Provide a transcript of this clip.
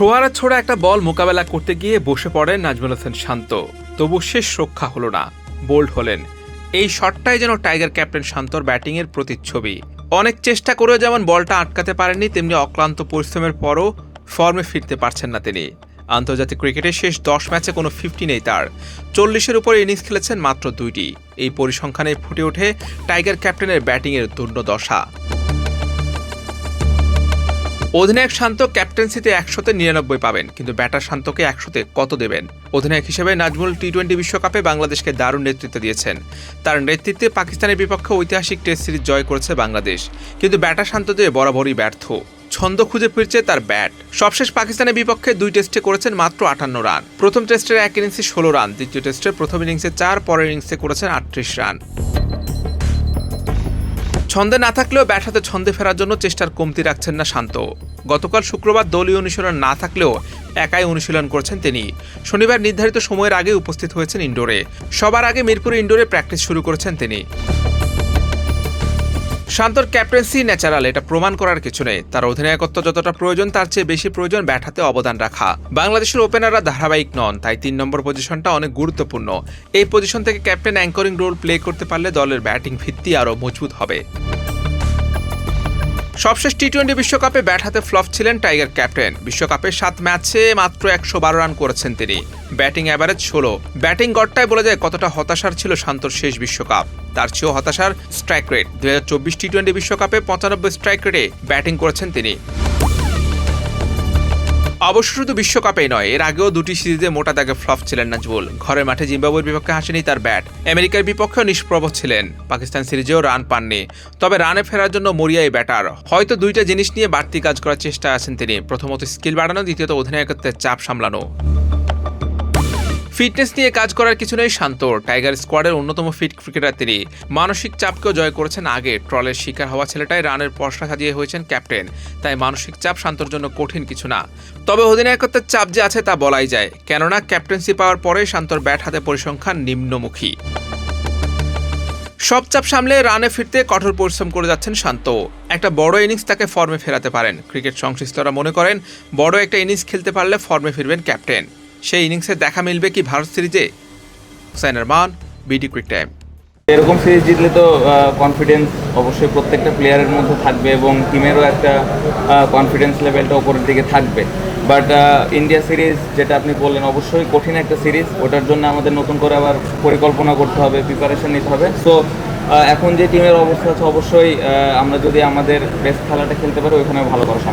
থ্রোয়ারে ছোড়া একটা বল মোকাবেলা করতে গিয়ে বসে পড়েন নাজমুল হোসেন শান্ত। তবু শেষ রক্ষা হলো না। বোল্ড হলেন। এই শটটাই যেন টাইগার ক্যাপ্টেন শান্তর ব্যাটিংয়ের প্রতিচ্ছবি। অনেক চেষ্টা করেও যেমন বলটা আটকাতে পারেননি, তেমনি অক্লান্ত পরিশ্রমের পরও ফর্মে ফিরতে পারছেন না তিনি। আন্তর্জাতিক ক্রিকেটের শেষ দশ ম্যাচে কোনো ফিফটি নেই তার। চল্লিশের উপরে ইনিংস খেলেছেন মাত্র দুইটি। এই পরিসংখ্যানে ফুটে ওঠে টাইগার ক্যাপ্টেনের ব্যাটিংয়ের দুর্দশা অধিনায়ক শান্ত ক্যাপ্টেন্সিতে একশোতে নিরানব্বই পাবেন, কিন্তু ব্যাটার শান্তকে একশোতে কত দেবেন? অধিনায়ক হিসেবে নাজমুল টি টোয়েন্টি বিশ্বকাপে বাংলাদেশকে দারুণ নেতৃত্ব দিয়েছেন। তার নেতৃত্বে পাকিস্তানের বিপক্ষে ঐতিহাসিক টেস্ট সিরিজ জয় করেছে বাংলাদেশ, কিন্তু ব্যাটার শান্ত শান্ততে বরাবরই ব্যর্থ। ছন্দ খুঁজে ফিরছে তার ব্যাট। সবশেষ পাকিস্তানের বিপক্ষে দুই টেস্টে করেছেন মাত্র আটান্ন রান। প্রথম টেস্টের এক ইনিংসে ষোলো রান, দ্বিতীয় টেস্টের প্রথম ইনিংসে চার, পরের ইনিংসে করেছেন আটত্রিশ রান। ছন্দে না থাকলেও ব্যাট হাতে ছন্দে ফেরার জন্য চেষ্টার কমতি রাখছেন না শান্ত। গতকাল শুক্রবার দলীয় অনুশীলন না থাকলেও একাই অনুশীলন করছেন তিনি। শনিবার নির্ধারিত সময়ের আগে উপস্থিত হয়েছেন ইন্ডোরে। সবার আগে মিরপুর ইন্ডোরে প্র্যাকটিস শুরু করেছেন তিনি। শান্তর ক্যাপ্টেন্সি ন্যাচারাল, এটা প্রমাণ করার কিছু নেই। তার অধিনায়কত্ব যতটা প্রয়োজন, তার চেয়ে বেশি প্রয়োজন ব্যাট হাতে অবদান রাখা। বাংলাদেশের ওপেনাররা ধারাবাহিক নন, তাই তিন নম্বর পজিশনটা অনেক গুরুত্বপূর্ণ। এই পজিশন থেকে ক্যাপ্টেন অ্যাঙ্করিং রোল প্লে করতে পারলে দলের ব্যাটিং ভিত্তি আরও মজবুত হবে। সবশেষ টি টোয়েন্টি বিশ্বকাপে ব্যাট হাতে ফ্লপ ছিলেন টাইগার ক্যাপ্টেন। বিশ্বকাপে সাত ম্যাচে মাত্র একশো বারো রান করেছেন তিনি। ব্যাটিং অ্যাভারেজ ষোলো। ব্যাটিং গড়টাই বলা যায় কতটা হতাশার ছিল শান্তর শেষ বিশ্বকাপ। তার চেয়েও হতাশার স্ট্রাইক রেট দুই হাজার চব্বিশ টি টোয়েন্টি বিশ্বকাপে পঁচানব্বই স্ট্রাইক রেটে ব্যাটিং করেছেন তিনি। অবশ্য শুধু বিশ্বকাপেই নয়, এর আগেও দুটি সিরিজে মোটা দাগে ফ্লপ ছিলেন নাজবুল ঘরের মাঠে জিম্বাবুয়ের বিপক্ষে হাসেনি তার ব্যাট আমেরিকার বিপক্ষেও নিষ্প্রভ ছিলেন। পাকিস্তান সিরিজেও রান পাননি। তবে রানে ফেরার জন্য মরিয়াই ব্যাটার হয়তো দুইটা জিনিস নিয়ে বাড়তি কাজ করার চেষ্টা আছেন তিনি। প্রথমত স্কিল বাড়ানো, দ্বিতীয়ত অধিনায়কত্বের চাপ সামলানো। ফিটনেস নিয়ে কাজ করার কিছু নেই শান্তর টাইগার স্কোয়াডের অন্যতম ফিট ক্রিকেটার তিনি। মানসিক চাপকেও জয় করেছেন আগে। ট্রলের শিকার হওয়া ছেলেটাই রানের পশরা সাজিয়ে হয়েছেন ক্যাপ্টেন। তাই মানসিক চাপ শান্তর জন্য কঠিন কিছু না। তবে অধিনায়কত্বের চাপ যে আছে তা বলাই যায়। কেননা ক্যাপ্টেন্সি পাওয়ার পরে শান্তর ব্যাট হাতে পরিসংখ্যান নিম্নমুখী। সব চাপ সামলে রানে ফিরতে কঠোর পরিশ্রম করে যাচ্ছেন শান্ত। একটা বড় ইনিংস তাকে ফর্মে ফেরাতে পারেন। ক্রিকেট সংশ্লিষ্টরা মনে করেন, বড় একটা ইনিংস খেলতে পারলে ফর্মে ফিরবেন ক্যাপ্টেন। সেই ইনিংসে দেখা মিলবে কি ভারত সিরিজে? Hussain Rahman BD Cric Time এরকম সিরিজ জিতলে তো কনফিডেন্স অবশ্যই প্রত্যেকটা প্লেয়ারের মধ্যে থাকবে এবং টিমেরও একটা কনফিডেন্স লেভেলটা ওপরের দিকে থাকবে। বাট ইন্ডিয়া সিরিজ যেটা আপনি বললেন, অবশ্যই কঠিন একটা সিরিজ ওটার জন্য আমাদের নতুন করে আবার পরিকল্পনা করতে হবে প্রিপারেশন নিতে হবে। সো এখন যে টিমের অবস্থা আছে, অবশ্যই আমরা যদি আমাদের বেস্ট খেলাটা খেলতে পারি ওইখানে ভালো করা সম্ভব।